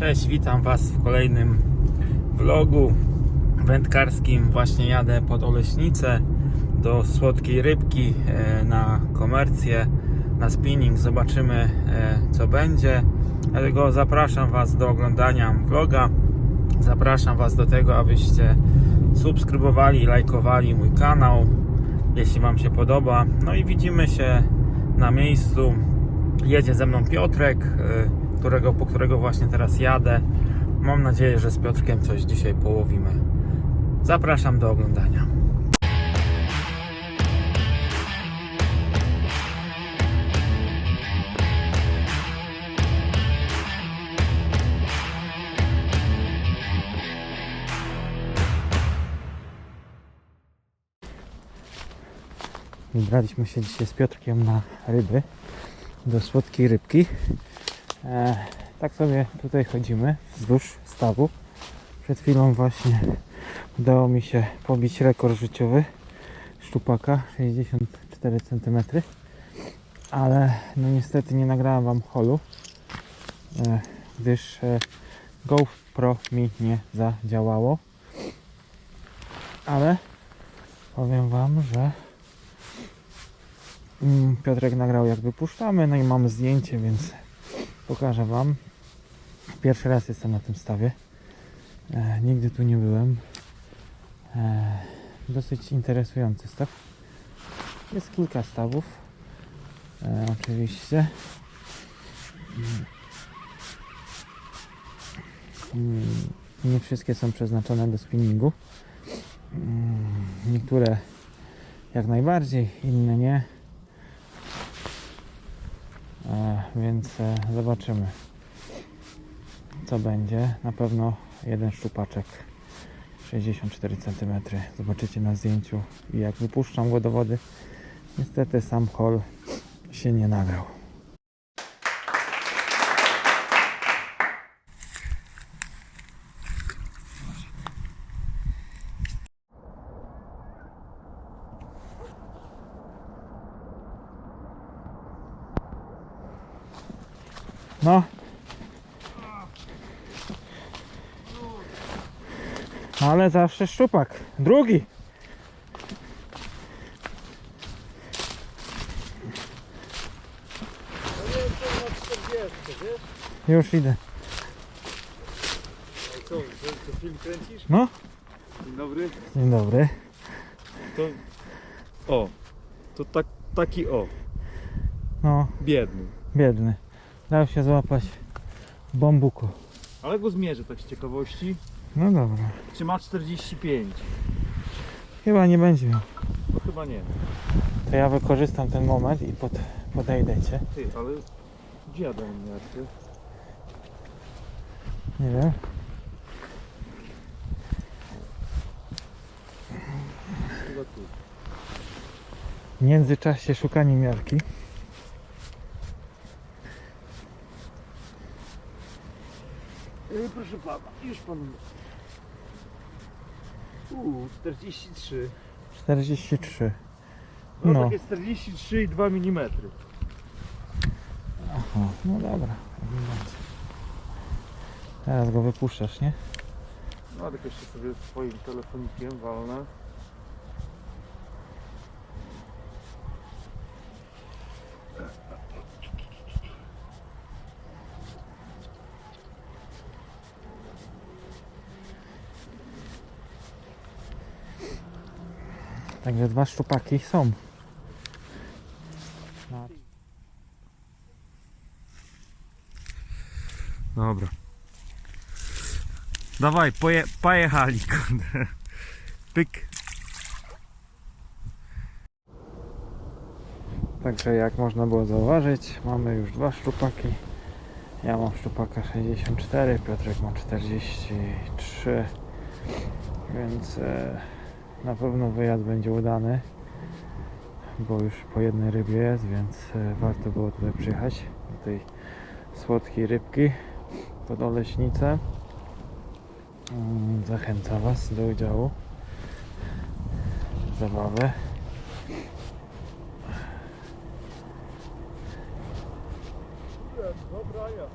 Cześć, witam Was w kolejnym vlogu wędkarskim. Właśnie jadę pod Oleśnicę do Słodkiej Rybki e, na komercję, na spinning. Zobaczymy e, co będzie. Dlatego zapraszam Was do oglądania vloga. Zapraszam Was do tego, abyście subskrybowali, lajkowali mój kanał, jeśli Wam się podoba. No i widzimy się na miejscu. Jedzie ze mną Piotrek, y, którego, po którego właśnie teraz jadę. Mam nadzieję, że z Piotrkiem coś dzisiaj połowimy. Zapraszam do oglądania. Wybraliśmy się dzisiaj z Piotrkiem na ryby, do słodkiej rybki. E, tak sobie tutaj chodzimy wzdłuż stawu. Przed chwilą właśnie udało mi się pobić rekord życiowy szczupaka 64 cm. Ale no niestety nie nagrałem Wam holu, e, gdyż e, GoPro mi nie zadziałało. Ale powiem Wam, że Mm, Piotrek nagrał jak wypuszczamy, no i mamy zdjęcie, więc pokażę Wam. Pierwszy raz jestem na tym stawie. E, nigdy tu nie byłem. E, dosyć interesujący staw. Jest kilka stawów. E, oczywiście. Mm. Nie wszystkie są przeznaczone do spinningu. Mm, Niektóre jak najbardziej, inne nie. E, więc e, zobaczymy co będzie. Na pewno jeden szczupaczek 64 cm. Zobaczycie na zdjęciu i jak wypuszczam go do wody. Niestety sam hol się nie nagrał. No. Ale zawsze szczupak. Drugi. Już idę. Co film kręcisz? No. Dzień dobry. Dzień dobry. To... O, to tak, taki o, No, biedny. biedny. Dał się złapać bambuku. Ale go zmierzę tak z ciekawości. No dobra. Czy ma 45? Chyba nie będzie miał. No chyba nie. To ja wykorzystam ten moment i pod, podejdę cię. Ty, ale gdzie ja dałem miarkę? Nie wiem. Chyba tu. W międzyczasie szukanie miarki. Proszę pana, już pan... Uuu, 43. 43. No, No. takie 43 i 2 mm. Aha, no dobra. Teraz go wypuszczasz, nie? No, tak jeszcze sobie swoim telefonikiem walnę. Także dwa szczupaki są. Dobra. Dawaj, poje, pojechali. Pyk. Także jak można było zauważyć, mamy już dwa szczupaki. Ja mam szczupaka 64, Piotrek ma 43. Więc e, na pewno wyjazd będzie udany. Bo już po jednej rybie jest, więc e, warto było tutaj przyjechać. Do tej słodkiej rybki pod Oleśnicę. Mm, Zachęcam Was do udziału w zabawę. Dobra, ja.